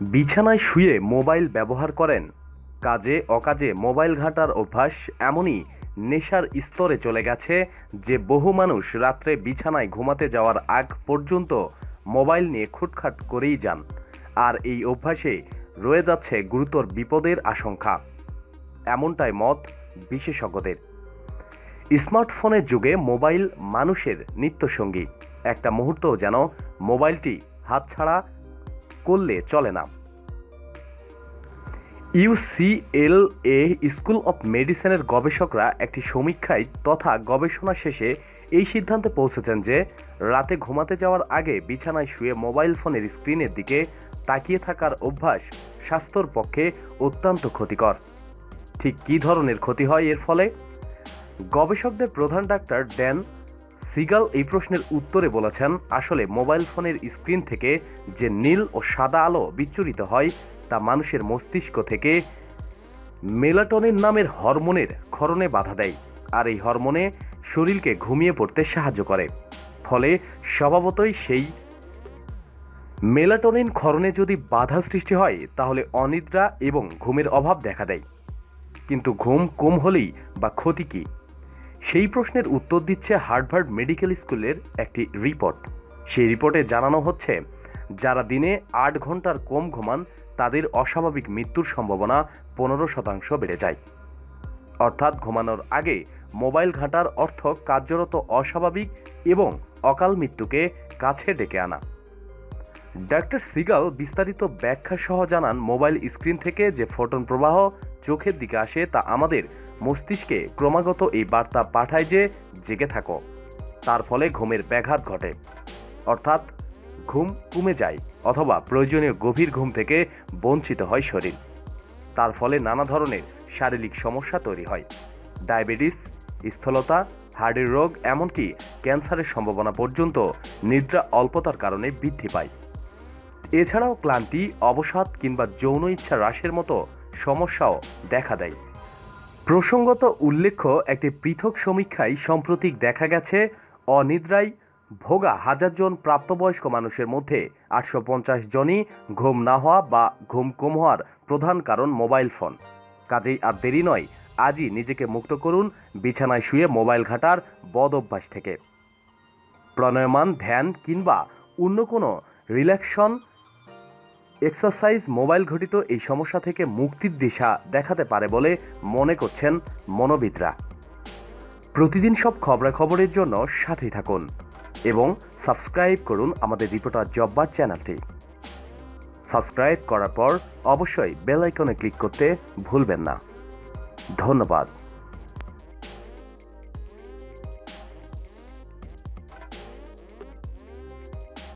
বিছানায় শুয়ে মোবাইল ব্যবহার করেন। কাজে অকাজে মোবাইল ঘাঁটার অভ্যাস এমনই নেশার স্তরে চলে গেছে যে বহু মানুষ রাত্রে বিছানায় ঘুমাতে যাওয়ার আগ পর্যন্ত মোবাইল নিয়ে খুটখাট করেই যান। আর এই অভ্যাসে রয়ে যাচ্ছে গুরুতর বিপদের আশঙ্কা। এমনটাই মত বিশেষজ্ঞদের। স্মার্টফোনের যুগে মোবাইল মানুষের নিত্যসঙ্গী। একটা মুহূর্তও যেন মোবাইলটি হাতছাড়া করলে চলে না। ইউসিএল এ স্কুল অফ মেডিসিনের গবেষকরা একটি সমীক্ষায় তথা গবেষণা শেষে এই সিদ্ধান্তে পৌঁছেছেন যে, রাতে ঘুমাতে যাওয়ার আগে বিছানায় শুয়ে মোবাইল ফোনের স্ক্রিনের দিকে তাকিয়ে থাকার অভ্যাস স্বাস্থ্যর পক্ষে অত্যন্ত ক্ষতিকর। ঠিক কী ধরনের ক্ষতি হয় এর ফলে? গবেষকদের প্রধান ডাক্তার ড্যান সিগাল এই প্রশ্নের উত্তরে বলেছেন, আসলে মোবাইল ফোনের স্ক্রিন থেকে যে নীল ও সাদা আলো বিচ্ছুরিত হয়, তা মানুষের মস্তিষ্ক থেকে মেলাটনিন নামের হরমোনের ক্ষরণে বাধা দেয়, আর এই হরমোনে শরীরকে ঘুমিয়ে পড়তে সাহায্য করে। ফলে স্বভাবতই সেই মেলাটনিন ক্ষরণে যদি বাধা সৃষ্টি হয়, তাহলে অনিদ্রা এবং ঘুমের অভাব দেখা দেয়। কিন্তু ঘুম কম হলেই বা ক্ষতি কী? সেই প্রশ্নের উত্তর দিচ্ছে হার্ভার্ড মেডিকেল স্কুলের একটি রিপোর্ট। সেই রিপোর্টে জানানো হচ্ছে, যারা দিনে আট ঘণ্টার কম ঘুমান, তাদের অস্বাভাবিক মৃত্যুর সম্ভাবনা পনেরো শতাংশ বেড়ে যায়। অর্থাৎ ঘুমানোর আগে মোবাইল ঘাঁটার অর্থ কার্যরত অস্বাভাবিক এবং অকাল মৃত্যুকে কাছে ডেকে আনা। ডাক্তার সিগাল বিস্তারিত ব্যাখ্যা সহ জানান, মোবাইল স্ক্রিন থেকে যে ফোটন প্রবাহ চোখের দিকে আসে তা আমাদের মস্তিষ্কে ক্রমাগত এই বার্তা পাঠায় যে জেগে থাকো। তার ফলে ঘুমের ব্যাঘাত ঘটে। অর্থাৎ ঘুম কমে যায় অথবা প্রয়োজনীয় গভীর ঘুম থেকে বঞ্চিত হয় শরীর। তার ফলে নানা ধরনের শারীরিক সমস্যা তৈরি হয়। ডায়াবেটিস, স্থলতা হার্টের রোগ, এমনকি ক্যান্সারের সম্ভাবনা পর্যন্ত নিদ্রা, অল্পতার কারণে বৃদ্ধি পায়। এছাড়াও ক্লান্তি, অবসাদ কিংবা যৌন ইচ্ছা হ্রাসের মতো সমস্যাও দেখা দেয়। প্রসঙ্গত উল্লেখ্য, একটি পৃথক সমীক্ষায় সাম্প্রতিক দেখা গেছে, অনিদ্রায় ভোগা হাজার জন প্রাপ্তবয়স্ক মানুষের মধ্যে আটশো পঞ্চাশ জনই ঘুম না হওয়া বা ঘুম কম হওয়ার প্রধান কারণ মোবাইল ফোন। কাজেই আর দেরি নয়, আজই নিজেকে মুক্ত করুন, বিছানায় শুয়ে মোবাইল ঘাটার বদ অভ্যাস থেকে। প্রণয়মান ধ্যান কিংবা অন্য কোনো রিল্যাক্সন এক্সারসাইজ মোবাইল ঘটিত এই সমস্যা থেকে মুক্তির দিশা দেখাতে পারে বলে মনে করছেন মনোবিদরা। প্রতিদিন সব খবরাখবরের জন্য সাথেই থাকুন এবং সাবস্ক্রাইব করুন আমাদের রিপোর্টার জব্বার চ্যানেলটি। সাবস্ক্রাইব করার পর অবশ্যই বেল আইকনে ক্লিক করতে ভুলবেন না। ধন্যবাদ।